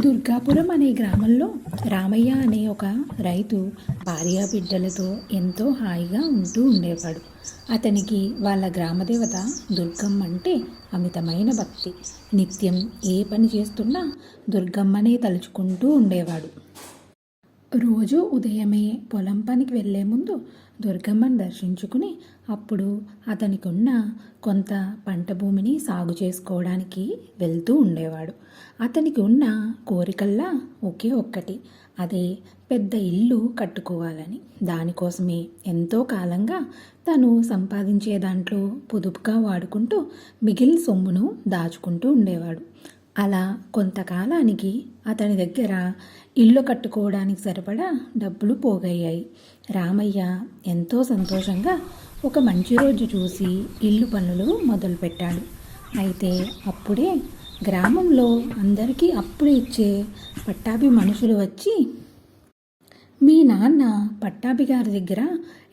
దుర్గాపురం అనే గ్రామంలో రామయ్య అనే ఒక రైతు భార్య బిడ్డలతో ఎంతో హాయిగా ఉంటూ ఉండేవాడు. అతనికి వాళ్ళ గ్రామదేవత దుర్గమ్మ అంటే అమితమైన భక్తి. నిత్యం ఏ పని చేస్తున్నా దుర్గమ్మనే తలుచుకుంటూ ఉండేవాడు. రోజు ఉదయమే పొలం పనికి వెళ్ళే ముందు దుర్గమ్మను దర్శించుకుని అప్పుడు అతనికి ఉన్న కొంత పంట భూమిని సాగు చేసుకోవడానికి వెళ్తూ ఉండేవాడు. అతనికి ఉన్న కోరికల్లా ఒకే ఒక్కటి అదే పెద్ద ఇల్లు కట్టుకోవాలని. దానికోసమే ఎంతో కాలంగా తను సంపాదించే దాంట్లో పొదుపుగా వాడుకుంటూ మిగిలిన సొమ్మును దాచుకుంటూ ఉండేవాడు. అలా కొంతకాలానికి అతని దగ్గర ఇల్లు కట్టుకోవడానికి సరిపడా డబ్బులు పోగయ్యాయి. రామయ్య ఎంతో సంతోషంగా ఒక మంచి రోజు చూసి ఇల్లు పనులు మొదలుపెట్టాడు. అయితే అప్పుడే గ్రామంలో అందరికీ అప్పులు ఇచ్చే పట్టాభి మనుషులు వచ్చి మీ నాన్న పట్టాభి గారి దగ్గర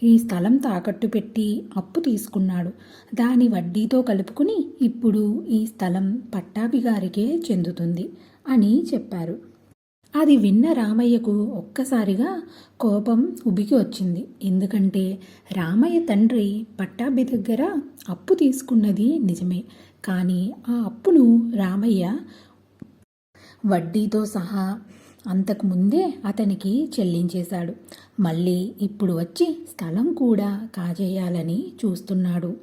ఈ స్థలం తాకట్టు పెట్టి అప్పు తీసుకున్నాడు. దాని వడ్డీతో కలుపుకుని ఇప్పుడు ఈ స్థలం పట్టాభి గారికే చెందుతుంది అని చెప్పారు. అది విన్న రామయ్యకు ఒక్కసారిగా కోపం ఉబికి వచ్చింది. ఎందుకంటే రామయ్య తండ్రి పట్టాభి దగ్గర అప్పు తీసుకున్నది నిజమే. కానీ ఆ అప్పును రామయ్య వడ్డీతో సహా అంతకుముందే అతనికి చెల్లించేశాడు. మళ్ళీ ఇప్పుడు వచ్చి స్థలం కూడా కాజేయాలని చూస్తున్నాడు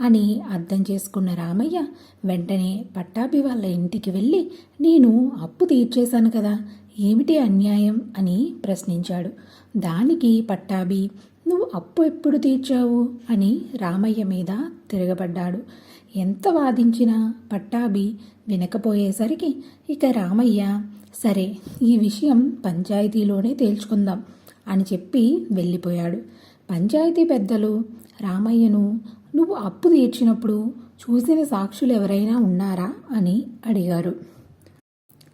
అని అర్థం చేసుకున్న రామయ్య వెంటనే పట్టాభి వాళ్ళ ఇంటికి వెళ్ళి నేను అప్పు తీర్చేశాను కదా ఏమిటి అన్యాయం? అని ప్రశ్నించాడు. దానికి పట్టాభి నువ్వు అప్పు ఎప్పుడు తీర్చావు? అని రామయ్య మీద తిరగబడ్డాడు. ఎంత వాదించినా పట్టాభి వినకపోయేసరికి ఇక రామయ్య సరే ఈ విషయం పంచాయతీలోనే తేల్చుకుందాం అని చెప్పి వెళ్ళిపోయాడు. పంచాయతీ పెద్దలు రామయ్యను నువ్వు అప్పు తీర్చినప్పుడు చూసిన సాక్షులు ఎవరైనా ఉన్నారా? అని అడిగారు.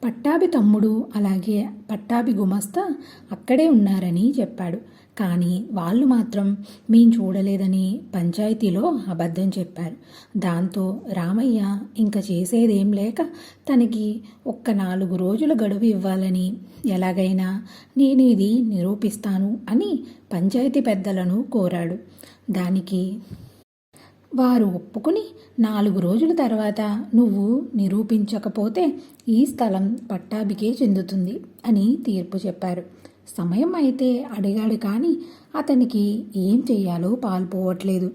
పట్టాభి తమ్ముడు అలాగే పట్టాభి గుమస్తా అక్కడే ఉన్నారని చెప్పాడు. కానీ వాళ్ళు మాత్రం మేము చూడలేదని పంచాయతీలో అబద్ధం చెప్పారు. దాంతో రామయ్య ఇంకా చేసేదేం లేక తనకి ఒక్క నాలుగు రోజుల గడువు ఇవ్వాలని ఎలాగైనా నేను ఇది నిరూపిస్తాను అని పంచాయతీ పెద్దలను కోరాడు. దానికి వారు ఒప్పుకుని నాలుగు రోజుల తర్వాత నువ్వు నిరూపించకపోతే ఈ స్థలం పట్టాభికే చెందుతుంది అని తీర్పు చెప్పారు. సమయం అయితే అడిగాడు కానీ అతనికి ఏం చేయాలో పాల్పోవట్లేదు.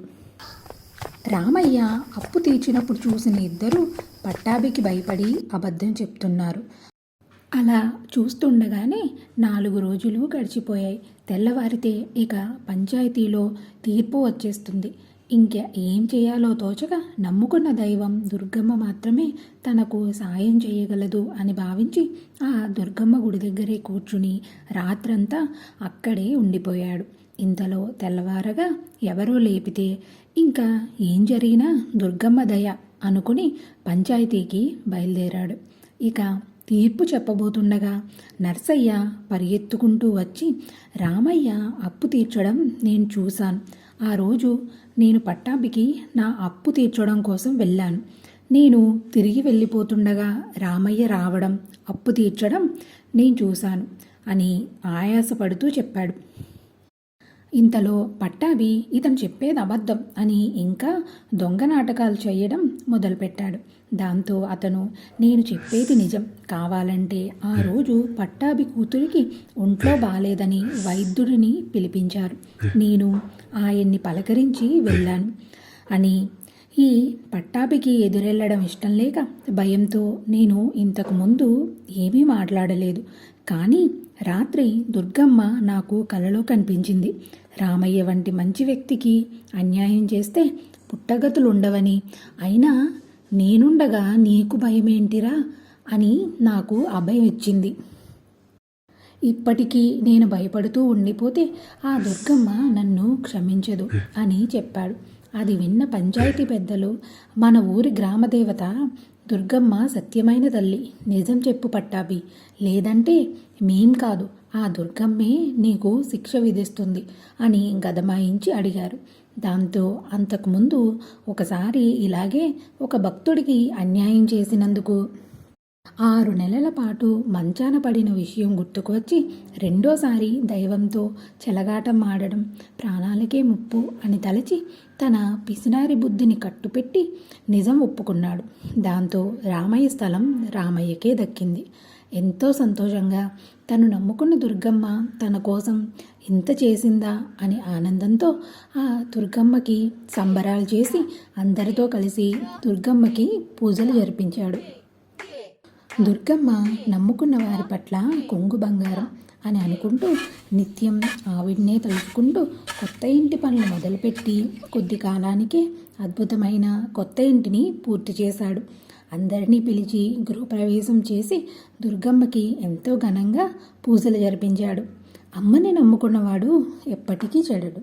రామయ్య అప్పు తీర్చినప్పుడు చూసిన ఇద్దరు పట్టాభికి భయపడి అబద్ధం చెప్తున్నారు. అలా చూస్తుండగానే నాలుగు రోజులు గడిచిపోయాయి. తెల్లవారితే ఇక పంచాయతీలో తీర్పు వచ్చేస్తుంది. ఇంకా ఏం చేయాలో తోచగా నమ్ముకున్న దైవం దుర్గమ్మ మాత్రమే తనకు సాయం చేయగలదు అని భావించి ఆ దుర్గమ్మ గుడి దగ్గరే కూర్చుని రాత్రంతా అక్కడే ఉండిపోయాడు. ఇంతలో తెల్లవారగా ఎవరో లేపితే ఇంకా ఏం జరిగినా దుర్గమ్మ దయ అనుకుని పంచాయతీకి బయలుదేరాడు. ఇక తీర్పు చెప్పబోతుండగా నర్సయ్య పరిగెత్తుకుంటూ వచ్చి రామయ్య అప్పు తీర్చడం నేను చూశాను. ఆ రోజు నేను పట్టాభికి నా అప్పు తీర్చడం కోసం వెళ్ళాను. నేను తిరిగి వెళ్ళిపోతుండగా రామయ్య రావడం అప్పు తీర్చడం నేను చూశాను అని ఆయాసపడుతూ చెప్పాడు. ఇంతలో పట్టాభి ఇతను చెప్పేది అబద్ధం అని ఇంకా దొంగ నాటకాలు చేయడం మొదలుపెట్టాడు. దాంతో అతను నేను చెప్పేది నిజం. కావాలంటే ఆ రోజు పట్టాభి కూతురికి ఒంట్లో బాలేదని వైద్యుడిని పిలిపించారు. నేను ఆయన్ని పలకరించి వెళ్ళాను అని. ఈ పట్టాభికి ఎదురెళ్ళడం ఇష్టం లేక భయంతో నేను ఇంతకు ముందు ఏమీ మాట్లాడలేదు. కానీ రాత్రి దుర్గమ్మ నాకు కలలో కనిపించింది. రామయ్య వంటి మంచి వ్యక్తికి అన్యాయం చేస్తే పుట్టగతులుండవని. అయినా నేనుండగా నీకు భయమేంటిరా అని నాకు అభయం ఇచ్చింది ఇప్పటికీ నేను భయపడుతూ ఉండిపోతే ఆ దుర్గమ్మ నన్ను క్షమించదు అని చెప్పాడు. అది విన్న పంచాయతీ పెద్దలు మన ఊరి గ్రామదేవత దుర్గమ్మ సత్యమైన తల్లి నిజం చెప్పు పట్టాభి. లేదంటే మేం కాదు ఆ దుర్గమ్మే నీకు శిక్ష విధిస్తుంది అని గదమాయించి అడిగారు. దాంతో అంతకుముందు ఒకసారి ఇలాగే ఒక భక్తుడికి అన్యాయం చేసినందుకు ఆరు నెలల పాటు మంచాన పడిన విషయం గుర్తుకొచ్చి రెండోసారి దైవంతో చెలగాటం ఆడడం ప్రాణాలకే ముప్పు అని తలచి తన పిసినారి బుద్ధిని కట్టుపెట్టి నిజం ఒప్పుకున్నాడు. దాంతో రామయ్య స్థలం రామయ్యకే దక్కింది. ఎంతో సంతోషంగా తను నమ్ముకున్న దుర్గమ్మ తన కోసం ఇంత చేసిందా అని ఆనందంతో ఆ దుర్గమ్మకి సంబరాలు చేసి అందరితో కలిసి దుర్గమ్మకి పూజలు జరిపించాడు. దుర్గమ్మ నమ్ముకున్న వారి పట్ల కొంగు బంగారం అని అనుకుంటూ నిత్యం ఆవిడనే తలుచుకుంటూ కొత్త ఇంటి పనులు మొదలుపెట్టి కొద్ది కాలానికే అద్భుతమైన కొత్త ఇంటిని పూర్తి చేశాడు. అందరినీ పిలిచి గృహప్రవేశం చేసి దుర్గమ్మకి ఎంతో ఘనంగా పూజలు జరిపించాడు. అమ్మని నమ్ముకున్నవాడు ఎప్పటికీ చెడడు.